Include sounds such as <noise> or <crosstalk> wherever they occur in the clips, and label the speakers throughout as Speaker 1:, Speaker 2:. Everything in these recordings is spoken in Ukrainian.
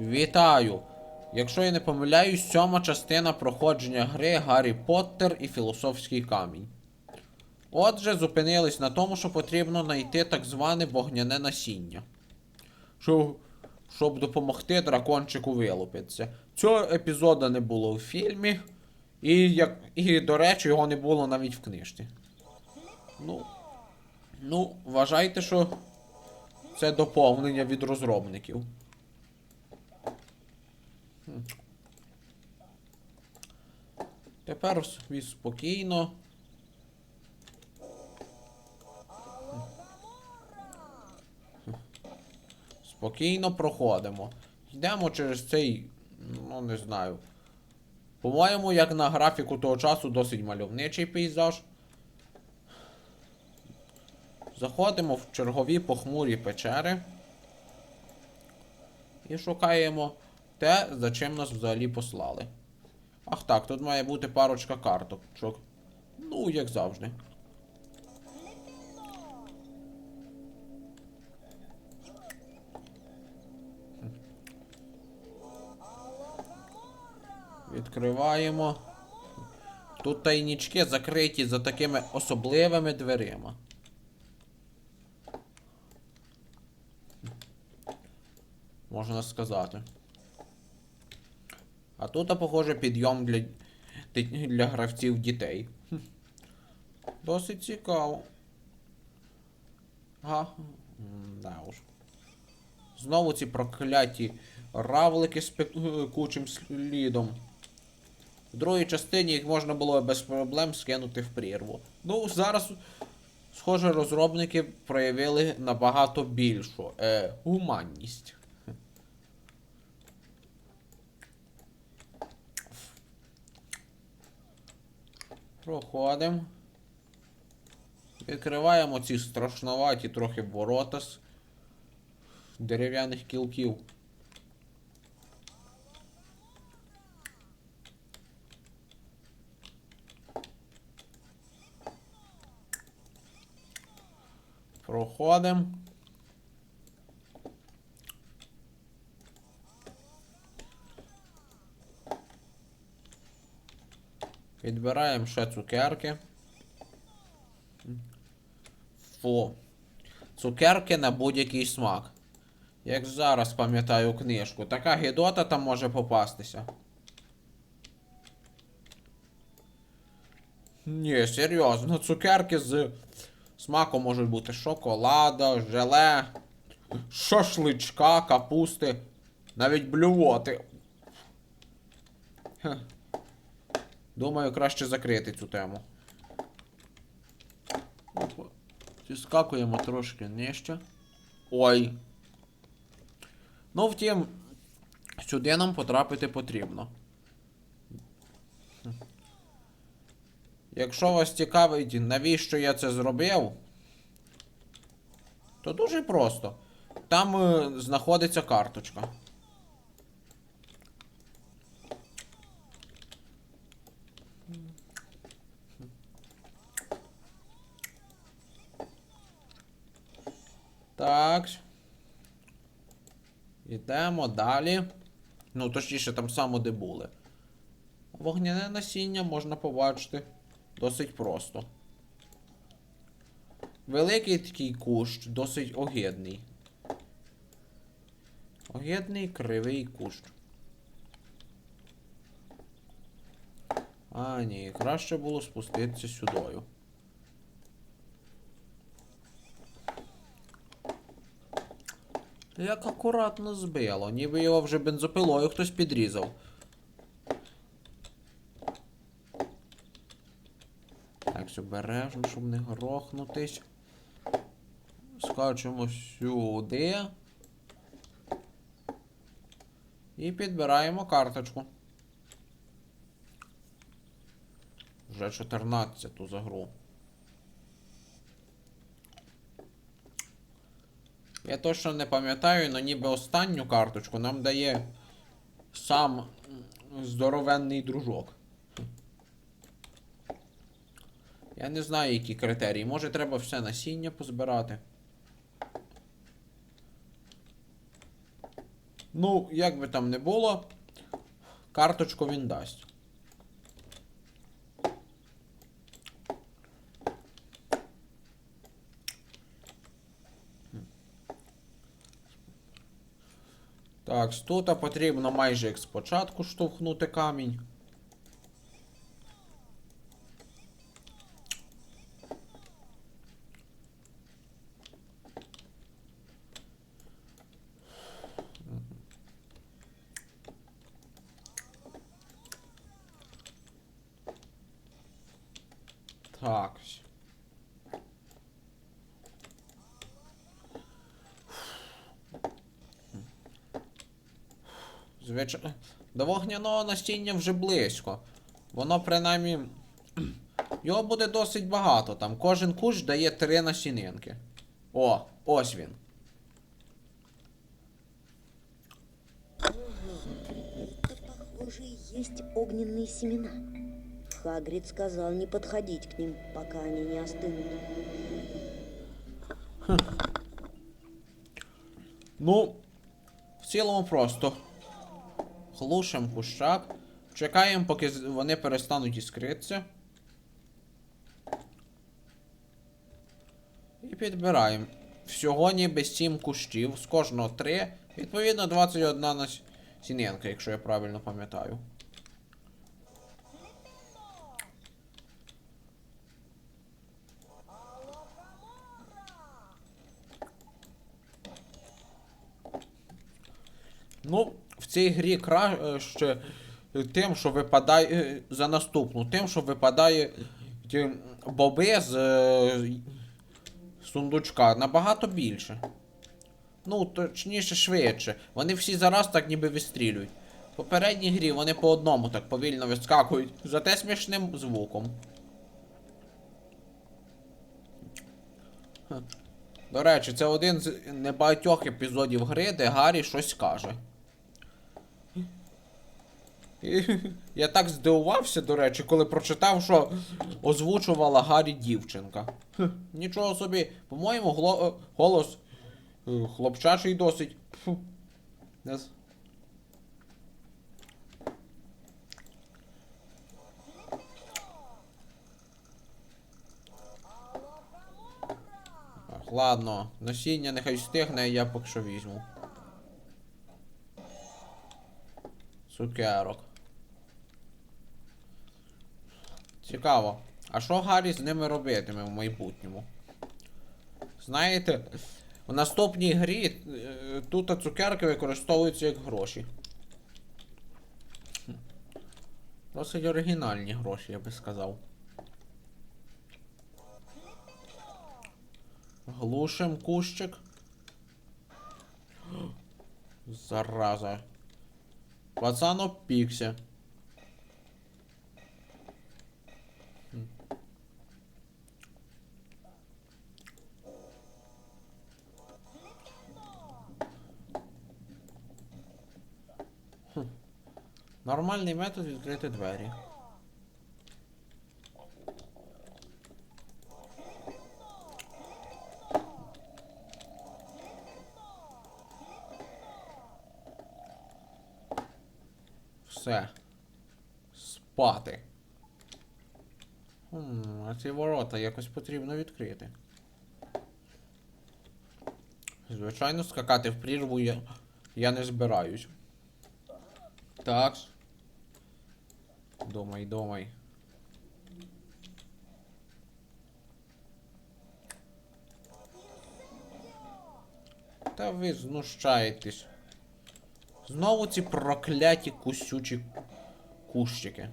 Speaker 1: Вітаю! Якщо я не помиляюсь, сьома частина проходження гри Гаррі Поттер і Філософський камінь. Отже, зупинились на тому, що потрібно знайти так зване вогняне насіння. Щоб, щоб допомогти дракончику вилупитися. Цього епізоду не було в фільмі. І, як, і, до речі, його не було навіть в книжці. Ну. Ну, вважайте, що це доповнення від розробників. Тепер спокійно. Спокійно проходимо. Йдемо через цей. Ну, не знаю. По-моєму, як на графіку того часу, досить мальовничий пейзаж. Заходимо в чергові похмурі печери. І шукаємо те, за чим нас взагалі послали. Ах так, тут має бути парочка карточок. Ну, як завжди. Відкриваємо. Тут тайнічки закриті за такими особливими дверима. Можна сказати. А тут, похоже, підйом для, для гравців дітей. Досить цікаво. Ага. Да уж. Знову ці прокляті равлики з пекучим слідом. В другій частині їх можна було без проблем скинути в прірву. Ну, зараз, схоже, розробники проявили набагато більшу е, гуманність. Проходимо. Відкриваємо ці страшноваті трохи ворота з дерев'яних кілків. Проходимо. Відбираємо ще цукерки. Фу. Цукерки на будь-який смак. Як зараз пам'ятаю книжку. Така гідота там може попастися. Ні, серйозно, цукерки з смаком можуть бути шоколада, желе, шашличка, капусти, навіть блювоти. Думаю, краще закрити цю тему. Зіскакуємо трошки нижче. Ой. Ну, втім, сюди нам потрапити потрібно. Якщо вас цікавить, навіщо я це зробив, то дуже просто. Там е, знаходиться карточка. Так. Йдемо далі. Ну, точніше, там само де були. Вогняне насіння можна побачити досить просто. Великий такий кущ, досить огидний. Огидний кривий кущ. А, ні, краще було спуститися сюдою. Як акуратно збило, ніби його вже бензопилою хтось підрізав. Так, обережно, щоб не грохнутись. Скачемо сюди. І підбираємо карточку. Вже 14 за гру. Я точно не пам'ятаю, але ніби останню карточку нам дає сам здоровенний дружок. Я не знаю, які критерії. Може треба все насіння позбирати. Ну, як би там не було, карточку він дасть. Так, тут потрібно майже як спочатку штовхнути камінь. Так. Звичайно. До вогняного настіння вже близько. Воно принаймні. Його буде досить багато там. Кожен кущ дає три насінинки. О, ось він.
Speaker 2: Это, похоже, и есть огненные семена. Хагрид сказал не подходить к ним, пока они не остынут.
Speaker 1: Ну, в цілому просто. Глушим кущак. Чекаємо, поки вони перестануть іскритися. І підбираємо. Всього ніби 7 кущів, з кожного 3. Відповідно, 21 насінинка, якщо я правильно пам'ятаю. Ну, цій грі краще тим, що випадає е, за наступну, тим, що випадає боби з е, сундучка набагато більше. Ну, точніше, швидше. Вони всі зараз так ніби вистрілюють. В попередній грі вони по одному так повільно вискакують, зате смішним звуком. До речі, це один з небагатьох епізодів гри, де Гаррі щось каже. Я так здивувався, до речі, коли прочитав, що озвучувала Гаррі дівчинка. Нічого собі, по-моєму, гло- е, голос е, хлопчачий досить. Фу. Ладно, насіння нехай встигне, а я поки що візьму. Цукерок. Цікаво. А що Гаррі з ними робитиме в майбутньому? Знаєте, в наступній грі е, тут цукерки використовуються як гроші. Досить оригінальні гроші, я би сказав. Глушим кущик. Зараза. Пацан опікся. Нормальний метод відкрити двері. Все. Спати. Хм, а ці ворота якось потрібно відкрити. Звичайно, скакати в прірву я, я не збираюсь. Так. Думай, думай. Та ви знущаєтесь. Знову ці прокляті кусючі кущики.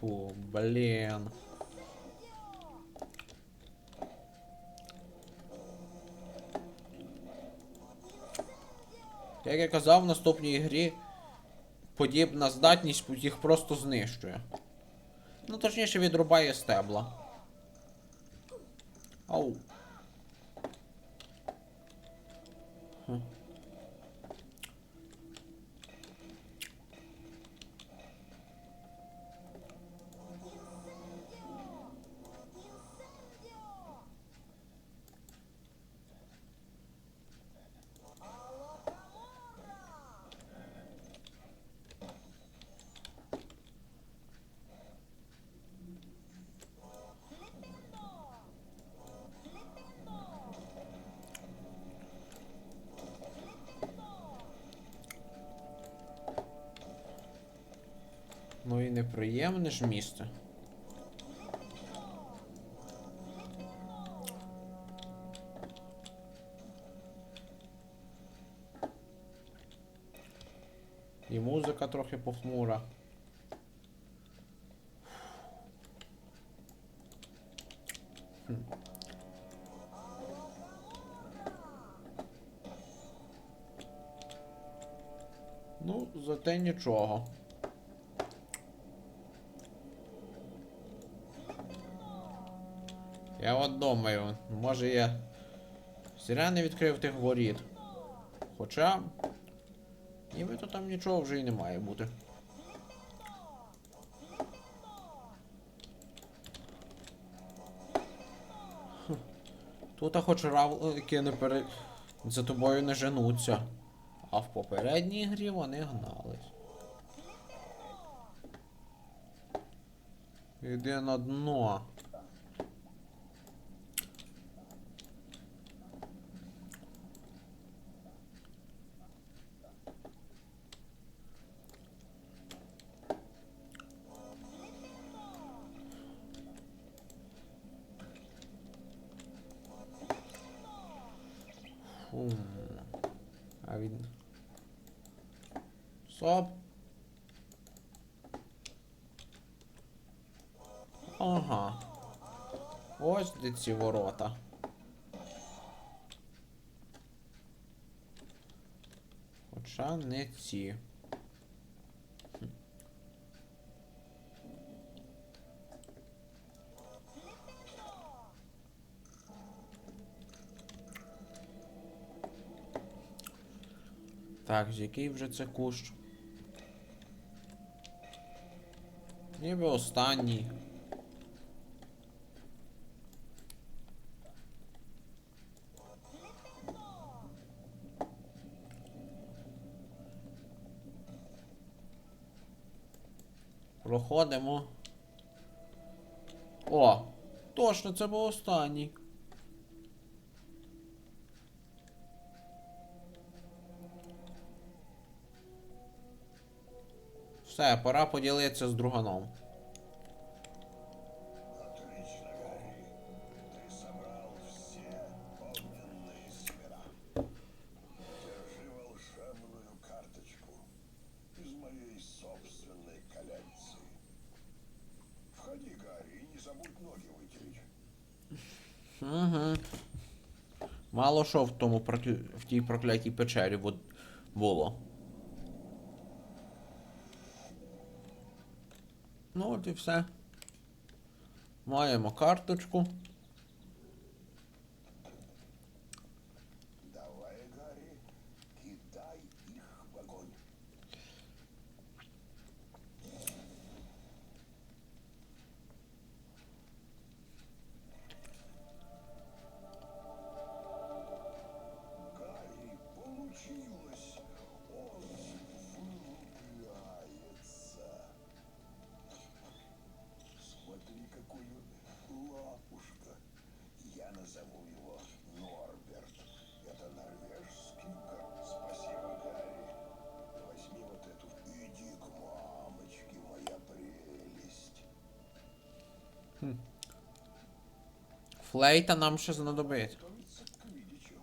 Speaker 1: Фу, блін. Як я казав, в наступній грі подібна здатність їх просто знищує. Ну, точніше, відрубає стебла. Ау. Ну і неприємне ж місце. І музика трохи похмура. Хм. Ну, зате нічого. Я от думаю, може я зря не відкрив тих воріт. Хоча. Нібито там нічого вже й не має бути. Тут хоч равлики не пере... за тобою не женуться. А в попередній грі вони гнались. Іди на дно. Він. Стоп. Ага. Ось де ці ворота. Хоча не ці. Так, з який вже це кущ? Ніби останній. Проходимо. О! Точно, це був останній.
Speaker 3: И не забудь ноги вытереть.
Speaker 1: Угу. Мало що в тому в тій проклятій печері бу- було. Ну от і все. Маємо карточку. Флейта нам ще знадобиться.
Speaker 3: Готовиться к квиддичу.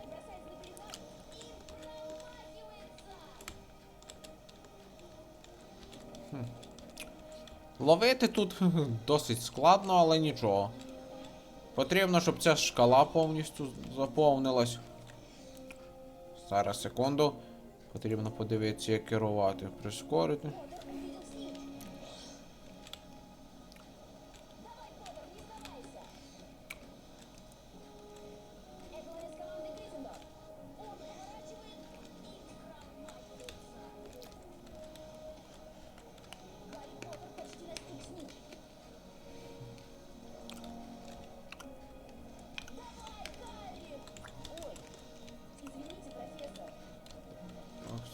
Speaker 4: Бросает на перехват и промахивается.
Speaker 1: Ловити тут <laughs> досить складно, але нічого. Потрібно, щоб ця шкала повністю заповнилась. Зараз секунду. Потрібно подивитися, як керувати. Прискорити.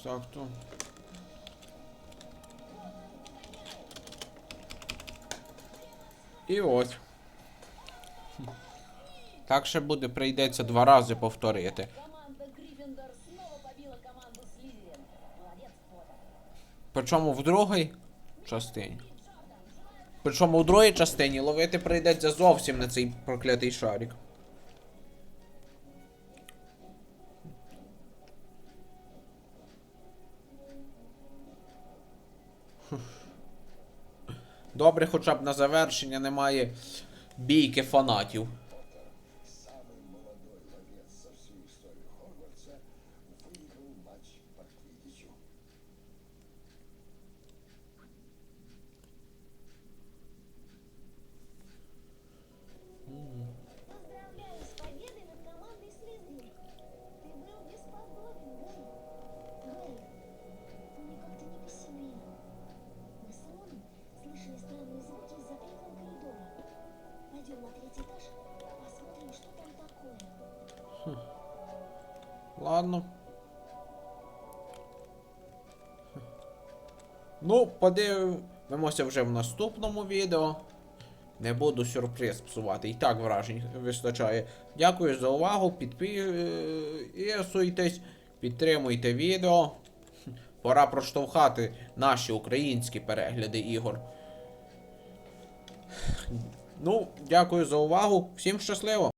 Speaker 1: Так. І ось. Так ще буде, прийдеться два рази повторити. Причому в другій частині. Причому в другій частині ловити прийдеться зовсім на цей проклятий шарик. Добре, хоча б на завершення немає бійки фанатів. Ладно. Ну, подивимося вже в наступному відео. Не буду сюрприз псувати. І так вражень вистачає. Дякую за увагу. Підписуйтесь, підтримуйте відео. Пора проштовхати наші українські перегляди ігор. Ну, дякую за увагу. Всім щасливо!